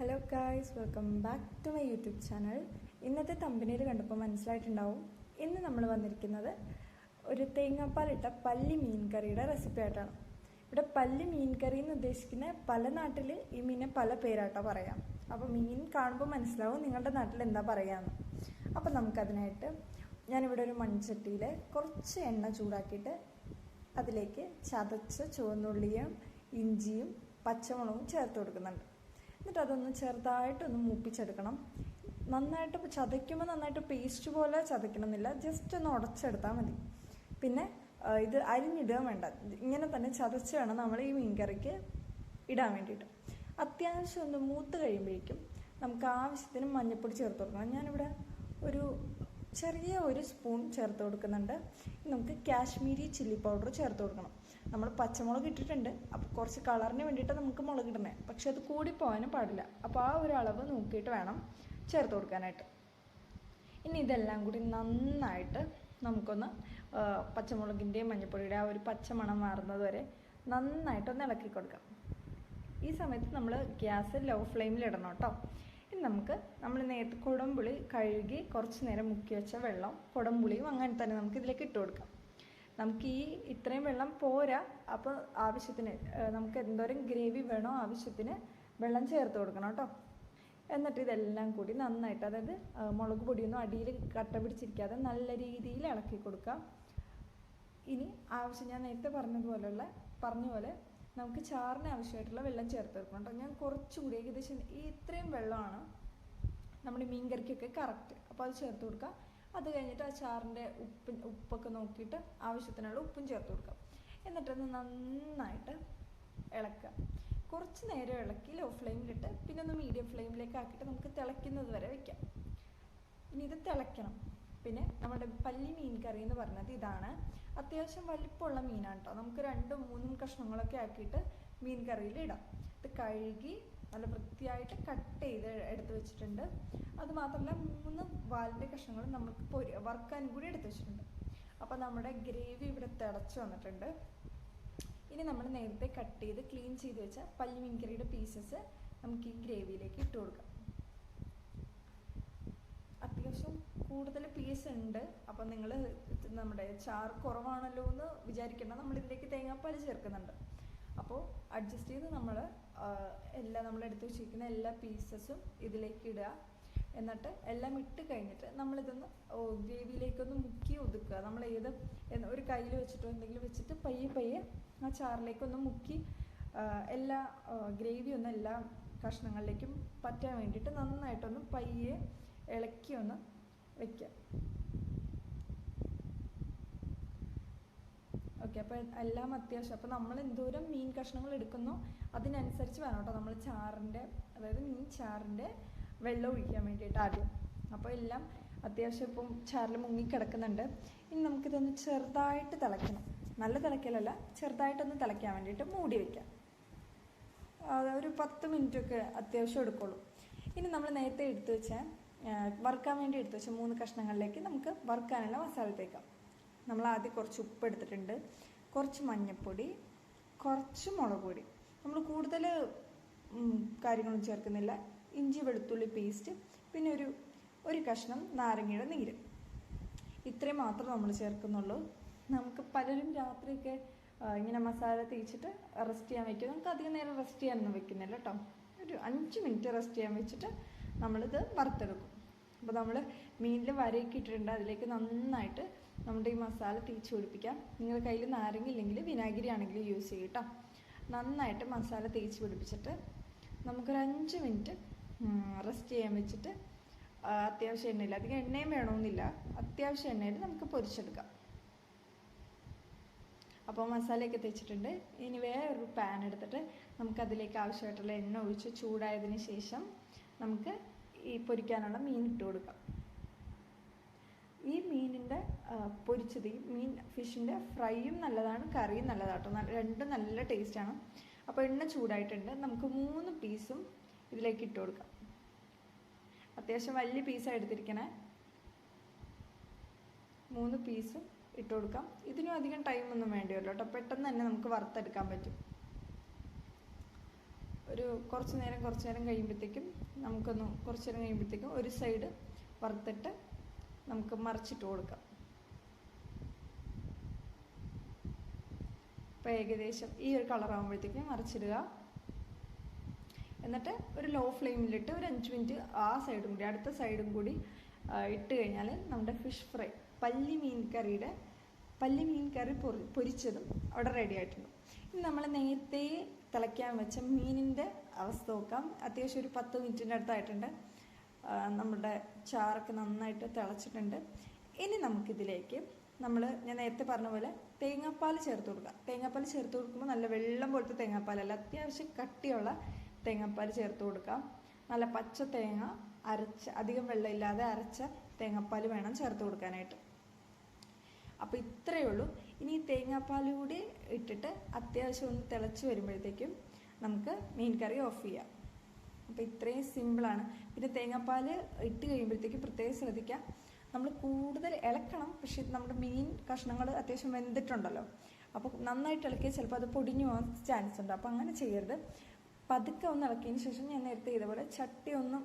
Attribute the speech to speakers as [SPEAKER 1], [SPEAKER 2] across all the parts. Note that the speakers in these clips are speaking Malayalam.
[SPEAKER 1] Hello guys welcome back to my YouTube channel ഇന്നത്തെ തമ്പനിയിൽ കണ്ടപ്പോൾ മനസ്സിലായിട്ടുണ്ടാവും. ഇന്ന് നമ്മൾ വന്നിരിക്കുന്നത് ഒരു തേങ്ങാപ്പാലിട്ട പല്ലി മീൻ കറിയുടെ റെസിപ്പി ആയിട്ടാണ്. ഇവിടെ പല്ലി മീൻ കറി എന്ന് ഉദ്ദേശിക്കുന്ന പല നാട്ടിൽ ഈ മീനെ പല പേരാട്ടോ പറയാം. അപ്പോൾ മീൻ കാണുമ്പോൾ മനസ്സിലാവും നിങ്ങളുടെ നാട്ടിൽ എന്താ പറയാന്ന്. അപ്പോൾ നമുക്കതിനായിട്ട് ഞാനിവിടെ ഒരു മൺചട്ടിയിൽ കുറച്ച് എണ്ണ ചൂടാക്കിയിട്ട് അതിലേക്ക് ചതച്ച ചുവന്നുള്ളിയും ഇഞ്ചിയും പച്ചമുളകും ചേർത്ത് കൊടുക്കുന്നുണ്ട്. എന്നിട്ട് അതൊന്ന് ചെറുതായിട്ടൊന്ന് മൂപ്പിച്ചെടുക്കണം. നന്നായിട്ട് ചതയ്ക്കുമ്പോൾ നന്നായിട്ട് പേസ്റ്റ് പോലെ ചതയ്ക്കണമെന്നില്ല. ജസ്റ്റ് ഒന്ന് ഉടച്ചെടുത്താൽ മതി. പിന്നെ ഇത് അരിഞ്ഞിടുക വേണ്ട. ഇങ്ങനെ തന്നെ ചതച്ച് വേണം നമ്മൾ ഈ മീൻകറിക്ക് ഇടാൻ വേണ്ടിയിട്ട്. അത്യാവശ്യം ഒന്ന് മൂത്ത് കഴിയുമ്പോഴേക്കും നമുക്ക് ആവശ്യത്തിന് മഞ്ഞൾപ്പൊടി ചേർത്ത് കൊടുക്കണം. ഞാനിവിടെ ഒരു ചെറിയ ഒരു സ്പൂൺ ചേർത്ത് കൊടുക്കുന്നുണ്ട്. നമുക്ക് കാശ്മീരി ചില്ലി പൗഡർ ചേർത്ത് കൊടുക്കണം. നമ്മൾ പച്ചമുളക് ഇട്ടിട്ടുണ്ട്. അപ്പോൾ കുറച്ച് കളറിന് വേണ്ടിയിട്ട് നമുക്ക് മുളക് ഇടണേ പക്ഷെ അത് കൂടി പോകാനും പാടില്ല. അപ്പോൾ ആ ഒരു അളവ് നോക്കിയിട്ട് വേണം ചേർത്ത് കൊടുക്കാനായിട്ട്. ഇനി ഇതെല്ലാം കൂടി നന്നായിട്ട് നമുക്കൊന്ന് പച്ചമുളകിന്റെയും മഞ്ഞൾപ്പൊടിയുടെ ആ ഒരു പച്ചമണം മാറുന്നത് വരെ നന്നായിട്ടൊന്ന് ഇളക്കി കൊടുക്കാം. ഈ സമയത്ത് നമ്മൾ ഗ്യാസ് ലോ ഫ്ലെയിമിൽ ഇടണം കേട്ടോ. നമുക്ക് നമ്മൾ നേരത്തെ കുടംപുളി കഴുകി കുറച്ച് നേരം മുക്കി വെച്ച വെള്ളം കുടംപുളിയും അങ്ങനെ തന്നെ നമുക്ക് ഇതിലേക്ക് ഇട്ട് കൊടുക്കാം. നമുക്ക് ഈ ഇത്രയും വെള്ളം പോരാ. അപ്പോൾ ആവശ്യത്തിന് നമുക്ക് എന്തോരം ഗ്രേവി വേണോ ആവശ്യത്തിന് വെള്ളം ചേർത്ത് കൊടുക്കണം കേട്ടോ. എന്നിട്ട് ഇതെല്ലാം കൂടി നന്നായിട്ട് അതായത് മുളക് പൊടിയൊന്നും അടിയിൽ കട്ട പിടിച്ചിരിക്കാതെ നല്ല രീതിയിൽ ഇളക്കി കൊടുക്കാം. ഇനി ആവശ്യം ഞാൻ നേരത്തെ പറഞ്ഞതുപോലെയുള്ള പറഞ്ഞ പോലെ നമുക്ക് ചാറിന് ആവശ്യമായിട്ടുള്ള വെള്ളം ചേർത്ത് വെക്കണം ഞാൻ കുറച്ചുകൂടി ഏകദേശം ഈ ഇത്രയും വെള്ളമാണ് നമ്മുടെ മീൻ കറിക്കൊക്കെ കറക്റ്റ് അപ്പോൾ അത് ചേർത്ത് കൊടുക്കുക അത് കഴിഞ്ഞിട്ട് ആ ചാറിന്റെ ഉപ്പ് ഉപ്പൊക്കെ നോക്കിയിട്ട് ആവശ്യത്തിനുള്ള ഉപ്പും ചേർത്ത് കൊടുക്കാം. എന്നിട്ടൊന്ന് നന്നായിട്ട് ഇളക്കുക കുറച്ച് നേരം ഇളക്കി ലോ ഫ്ലെയിമിലിട്ട് പിന്നെ ഒന്ന് മീഡിയം ഫ്ലെയിമിലേക്ക് ആക്കിയിട്ട് നമുക്ക് തിളയ്ക്കുന്നത് വരെ വെക്കാം. ഇനി ഇത് തിളയ്ക്കണം. പിന്നെ നമ്മുടെ പല്ലി മീൻ കറി എന്ന് പറഞ്ഞത് ഇതാണ്. അത്യാവശ്യം വലിപ്പമുള്ള മീനാണ് കേട്ടോ നമുക്ക് രണ്ടും മൂന്നും കഷ്ണങ്ങളൊക്കെ ആക്കിയിട്ട് മീൻ കറിയിൽ ഇടാം. ഇത് കഴുകി നല്ല വൃത്തിയായിട്ട് കട്ട് ചെയ്ത് എടുത്ത് വെച്ചിട്ടുണ്ട്. അതുമാത്രമല്ല മൂന്ന് വാലിന്റെ കഷ്ണങ്ങൾ നമുക്ക് പൊരി വറുക്കാൻ കൂടി എടുത്ത് വെച്ചിട്ടുണ്ട്. അപ്പോൾ നമ്മുടെ ഗ്രേവി ഇവിടെ തിളച്ച് വന്നിട്ടുണ്ട്. ഇനി നമ്മൾ നേരത്തെ കട്ട് ചെയ്ത് ക്ലീൻ ചെയ്ത് വെച്ച പല്ലി മീൻ കറിയുടെ പീസസ് നമുക്ക് ഈ ഗ്രേവിയിലേക്ക് ഇട്ട് കൊടുക്കാം. അത്യാവശ്യം കൂടുതൽ പീസ് ഉണ്ട്. അപ്പം നിങ്ങൾ നമ്മുടെ ചാർ കുറവാണല്ലോ എന്ന് നമ്മൾ ഇതിലേക്ക് തേങ്ങാപ്പാൽ ചേർക്കുന്നുണ്ട്. അപ്പോൾ അഡ്ജസ്റ്റ് ചെയ്ത് നമ്മൾ എല്ലാം നമ്മൾ എടുത്ത് വെച്ചിരിക്കുന്ന എല്ലാ പീസസും ഇതിലേക്ക് ഇടുക. എന്നിട്ട് എല്ലാം ഇട്ട് കഴിഞ്ഞിട്ട് നമ്മളിതൊന്ന് ഗ്രേവിയിലേക്കൊന്ന് മുക്കി ഒതുക്കുക. നമ്മൾ ഏത് ഒരു കയ്യിൽ വെച്ചിട്ടോ എന്തെങ്കിലും വെച്ചിട്ട് പയ്യെ പയ്യെ ആ ചാറിലേക്കൊന്ന് മുക്കി എല്ലാ ഗ്രേവി ഒന്ന് എല്ലാ കഷ്ണങ്ങളിലേക്കും പറ്റാൻ വേണ്ടിയിട്ട് നന്നായിട്ടൊന്ന് പയ്യെ ഇളക്കി ഒന്ന് വെക്കുക ഓക്കെ അപ്പോൾ എല്ലാം അത്യാവശ്യം. അപ്പോൾ നമ്മൾ എന്തോരം മീൻ കഷ്ണങ്ങൾ എടുക്കുന്നോ അതിനനുസരിച്ച് വേണം കേട്ടോ നമ്മൾ ചാറിന്റെ അതായത് മീൻ ചാറിന്റെ വെള്ളം ഒഴിക്കാൻ വേണ്ടിയിട്ട് ആദ്യം. അപ്പോൾ എല്ലാം അത്യാവശ്യം ഇപ്പം ചാറിൽ മുങ്ങി കിടക്കുന്നുണ്ട്. ഇനി നമുക്കിതൊന്ന് ചെറുതായിട്ട് തിളയ്ക്കണം. നല്ല തിളയ്ക്കലല്ല ചെറുതായിട്ടൊന്ന് തിളയ്ക്കാൻ വേണ്ടിയിട്ട് മൂടി വയ്ക്കാം ഒരു പത്ത് മിനിറ്റൊക്കെ അത്യാവശ്യം എടുക്കുള്ളൂ. ഇനി നമ്മൾ നേരത്തെ എടുത്തു വെച്ച ആ, വറുക്കാൻ വേണ്ടി എടുത്തു. വെച്ച മൂന്ന് കഷ്ണങ്ങളിലേക്ക് നമുക്ക് വറുക്കാനുള്ള മസാല തേക്കാം നമ്മൾ ആദ്യം കുറച്ച് ഉപ്പ് എടുത്തിട്ടുണ്ട്. കുറച്ച് മഞ്ഞൾപ്പൊടി കുറച്ച് മുളക് പൊടി. നമ്മൾ കൂടുതൽ കാര്യങ്ങളൊന്നും ചേർക്കുന്നില്ല. ഇഞ്ചി വെളുത്തുള്ളി പേസ്റ്റ് പിന്നെ ഒരു ഒരു കഷ്ണം നാരങ്ങയുടെ നീര്. ഇത്രയും മാത്രം നമ്മൾ ചേർക്കുന്നുള്ളൂ. നമുക്ക് പലരും രാത്രിയൊക്കെ ഇങ്ങനെ മസാല തേച്ചിട്ട് റെസ്റ്റ് ചെയ്യാൻ വയ്ക്കും നമുക്ക് അധികം നേരം റെസ്റ്റ് ചെയ്യാനൊന്നും വെക്കുന്നില്ല കേട്ടോ. ഒരു അഞ്ച് മിനിറ്റ് റെസ്റ്റ് ചെയ്യാൻ വെച്ചിട്ട് നമ്മളിത് വറുത്തെടുക്കും. അപ്പോൾ നമ്മൾ മീനിൽ വരയൊക്കെ ഇട്ടിട്ടുണ്ട് അതിലേക്ക് നന്നായിട്ട് നമ്മുടെ ഈ മസാല തേച്ച് പിടിപ്പിക്കാം. നിങ്ങളുടെ കയ്യിൽ നാരങ്ങ ഇല്ലെങ്കിൽ വിനാഗിരി ആണെങ്കിലും യൂസ് ചെയ്യും കേട്ടോ. നന്നായിട്ട് മസാല തേച്ച് പിടിപ്പിച്ചിട്ട് നമുക്കൊരു അഞ്ച് മിനിറ്റ് റെസ്റ്റ് ചെയ്യാൻ വെച്ചിട്ട് അത്യാവശ്യം എണ്ണയിൽ അധികം എണ്ണയും വേണമെന്നില്ല. അത്യാവശ്യം എണ്ണയിൽ നമുക്ക് പൊരിച്ചെടുക്കാം. അപ്പോൾ മസാലയൊക്കെ തേച്ചിട്ടുണ്ട്. ഇനി വേറൊരു പാൻ എടുത്തിട്ട് നമുക്ക് അതിലേക്ക് ആവശ്യമായിട്ടുള്ള എണ്ണ ഒഴിച്ച് ചൂടായതിന് ശേഷം നമുക്ക് ഈ പൊരിക്കാനുള്ള മീൻ ഇട്ട് കൊടുക്കാം. ഈ മീനിന്റെ പൊരിച്ചത് ഈ മീൻ ഫിഷിന്റെ ഫ്രൈയും നല്ലതാണ് കറിയും നല്ലതാട്ടോ നല്ല രണ്ടും നല്ല ടേസ്റ്റാണ്. അപ്പോൾ എണ്ണ ചൂടായിട്ടുണ്ട്. നമുക്ക് മൂന്ന് പീസും ഇതിലേക്ക് ഇട്ട് കൊടുക്കാം. അത്യാവശ്യം വലിയ പീസാണ് എടുത്തിരിക്കണേ. മൂന്ന് പീസും ഇട്ട് കൊടുക്കാം. ഇതിനും അധികം ടൈമൊന്നും വേണ്ടി വരില്ല കേട്ടോ. പെട്ടെന്ന് തന്നെ നമുക്ക് വറുത്തെടുക്കാൻ പറ്റും. ഒരു കുറച്ച് നേരം കുറച്ച് നേരം കഴിയുമ്പോഴത്തേക്കും നമുക്കൊന്ന് കുറച്ച് നേരം കഴിയുമ്പോഴത്തേക്കും ഒരു സൈഡ് വറുത്തിട്ട് നമുക്ക് മറിച്ചിട്ട് കൊടുക്കാം. അപ്പോൾ ഏകദേശം ഈ ഒരു കളർ ആകുമ്പോഴത്തേക്കും മറിച്ചിടുക. എന്നിട്ട് ഒരു ലോ ഫ്ലെയിമിലിട്ട് ഒരു അഞ്ച് മിനിറ്റ് ആ സൈഡും കൂടി അടുത്ത സൈഡും കൂടി ഇട്ട് കഴിഞ്ഞാൽ നമ്മുടെ ഫിഷ് ഫ്രൈ പല്ലി മീൻ കറിയുടെ പല്ലി മീൻ കറി പൊരി പൊരിച്ചതും അവിടെ റെഡി ആയിട്ടുണ്ട്. ഇനി നമ്മൾ നേരത്തെ തിളയ്ക്കാൻ വെച്ച മീനിന്റെ അവസ്ഥ നോക്കാം. അത്യാവശ്യം ഒരു പത്ത് മിനിറ്റിന്റെ അടുത്തായിട്ടുണ്ട്. നമ്മുടെ ചാറൊക്കെ നന്നായിട്ട് തിളച്ചിട്ടുണ്ട്. ഇനി നമുക്കിതിലേക്ക് നമ്മൾ ഞാൻ നേരത്തെ പറഞ്ഞ പോലെ തേങ്ങാപ്പാൽ ചേർത്ത് കൊടുക്കുക തേങ്ങാപ്പാൽ ചേർത്ത് കൊടുക്കുമ്പോൾ നല്ല വെള്ളം പോലത്തെ തേങ്ങാപ്പാലല്ല അത്യാവശ്യം കട്ടിയുള്ള തേങ്ങാപ്പാൽ ചേർത്ത് കൊടുക്കാം. നല്ല പച്ച തേങ്ങ അരച്ച അധികം വെള്ളമില്ലാതെ അരച്ച തേങ്ങാപ്പാൽ വേണം ചേർത്ത് കൊടുക്കാനായിട്ട്. അപ്പോൾ ഇത്രയേ ഉള്ളൂ. ഇനി തേങ്ങാപ്പാൽ കൂടി ഇട്ടിട്ട് അത്യാവശ്യം ഒന്ന് തിളച്ച് വരുമ്പോഴത്തേക്കും നമുക്ക് മീൻ കറി ഓഫ് ചെയ്യാം. അപ്പോൾ ഇത്രയും സിമ്പിളാണ് പിന്നെ തേങ്ങാപ്പാൽ ഇട്ട് കഴിയുമ്പോഴത്തേക്കും പ്രത്യേകം ശ്രദ്ധിക്കുക നമ്മൾ കൂടുതൽ ഇളക്കണം പക്ഷേ നമ്മുടെ മീൻ കഷ്ണങ്ങൾ അത്യാവശ്യം വെന്തിട്ടുണ്ടല്ലോ. അപ്പോൾ നന്നായിട്ട് ഇളക്കിയാൽ ചിലപ്പോൾ അത് പൊടിഞ്ഞു പോകാൻ ചാൻസ് ഉണ്ട്. അപ്പോൾ അങ്ങനെ ചെയ്യരുത്. പതുക്കെ ഒന്ന് ഇളക്കിയതിന് ശേഷം ഞാൻ നേരത്തെ ഇതേപോലെ ചട്ടി ഒന്ന്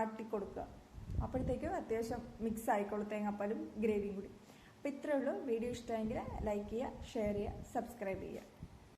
[SPEAKER 1] ആട്ടി കൊടുക്കുക അപ്പോഴത്തേക്കും അത്യാവശ്യം മിക്സ് ആയിക്കോളും തേങ്ങാപ്പാലും ഗ്രേവിയും കൂടി. അപ്പോൾ ഇത്രയേ ഉള്ളൂ. വീഡിയോ ഇഷ്ടമെങ്കിൽ ലൈക്ക് ചെയ്യുക ഷെയർ ചെയ്യുക സബ്സ്ക്രൈബ് ചെയ്യുക.